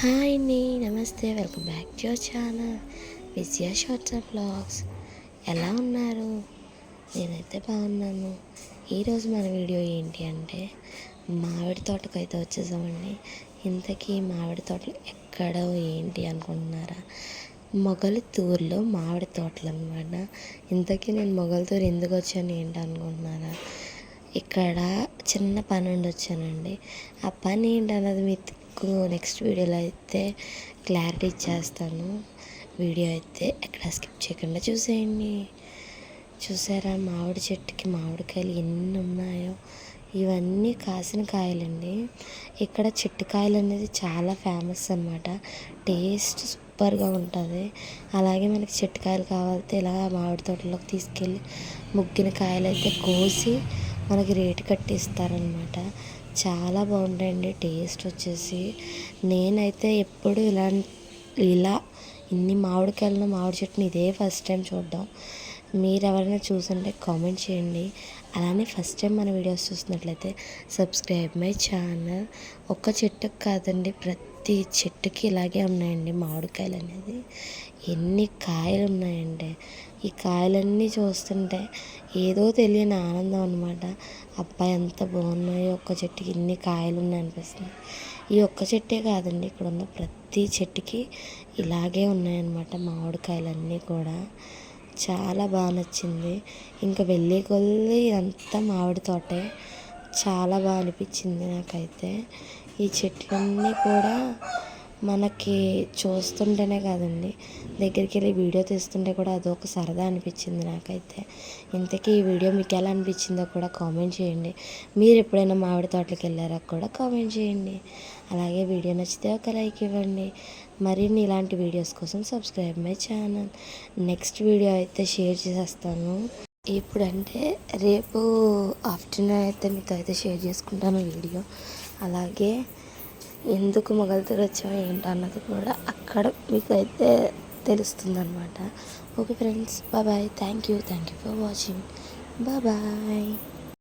Hi అండి నమస్తే welcome back to your channel. Vijaya shorts and blogs. ఎలా ఉన్నారు? నేనైతే బాగున్నాను. ఈరోజు మన వీడియో ఏంటి అంటే మామిడి తోటకైతే వచ్చేసామండి. ఇంతకీ మామిడి తోటలు ఎక్కడో ఏంటి అనుకుంటున్నారా? మొగలితూరులో మామిడి తోటలు అనమాట ఇంతకీ నేను మొగలితూరు ఎందుకు వచ్చాను ఏంటి అనుకుంటున్నారా? ఇక్కడ చిన్న పని ఉండి వచ్చానండి. ఆ పని ఏంటన్నది మీకు నెక్స్ట్ వీడియోలో అయితే క్లారిటీ ఇచ్చేస్తాను. వీడియో అయితే ఎక్కడ స్కిప్ చేయకుండా చూసేయండి. చూసారా? మామిడి చెట్టుకి మామిడికాయలు ఎన్ని ఉన్నాయో? ఇవన్నీ కాసిన కాయలండి. ఇక్కడ చెట్టుకాయలు అనేది చాలా ఫేమస్ అనమాట టేస్ట్ సూపర్గా ఉంటుంది. అలాగే మనకి చెట్టుకాయలు కావాలంటే ఇలా మామిడి తోటలోకి తీసుకెళ్ళి ముగ్గిన కాయలు అయితే కోసి మనకి రేటు కట్టిస్తారనమాట చాలా బాగుంటాయండి. టేస్ట్ వచ్చేసి నేనైతే ఎప్పుడు ఇలా ఇలా ఇన్ని మామిడికాయలను మామిడి చెట్టుని ఇదే ఫస్ట్ టైం చూడడం. మీరు ఎవరైనా చూసుంటే కామెంట్ చేయండి. అలానే ఫస్ట్ టైం మన వీడియోస్ చూసినట్లయితే సబ్స్క్రైబ్ మై ఛానల్. ఒక్క చెట్టుకు కాదండి ప్రతి ప్రతి చెట్టుకి ఇలాగే ఉన్నాయండి మామిడికాయలు అనేది. ఎన్ని కాయలు ఉన్నాయండి ఈ కాయలన్నీ చూస్తుంటే ఏదో తెలియని ఆనందం అనమాట అబ్బాయి ఎంత బాగున్నాయో ఒక్క చెట్టుకి ఇన్ని కాయలు ఉన్నాయి అనిపిస్తుంది. ఈ ఒక్క చెట్టే కాదండి ఇక్కడ ఉన్న ప్రతి చెట్టుకి ఇలాగే ఉన్నాయన్నమాట మామిడికాయలన్నీ కూడా. చాలా బాగా నచ్చింది. ఇంకా వెళ్ళే కొద్దీ ఇదంతా మామిడి తోటే. చాలా బాగా అనిపించింది నాకైతే. ఈ చెట్లన్నీ కూడా మనకి చూస్తుంటేనే కాదండి దగ్గరికి వెళ్ళి వీడియో తీస్తుంటే కూడా అదొక సరదా అనిపించింది నాకైతే. ఇంతకీ ఈ వీడియో మీకు ఎలా అనిపించిందో కూడా కామెంట్ చేయండి. మీరు ఎప్పుడైనా మామిడి తోటలకు వెళ్ళారా కూడా కామెంట్ చేయండి. అలాగే వీడియో నచ్చితే ఒక లైక్ ఇవ్వండి. మరిన్ని ఇలాంటి వీడియోస్ కోసం subscribe my channel. Next video అయితే షేర్ చేసేస్తాను. ఇప్పుడంటే రేపు ఆఫ్టర్నూన్ అయితే మీతో అయితే షేర్ చేసుకుంటాను వీడియో. అలాగే ఎందుకు మొగల్తూరు వచ్చామో ఏంటో అన్నది కూడా అక్కడ మీకు అయితే తెలుస్తుంది అనమాట okay friends bye thank you thank you for watching. Bye.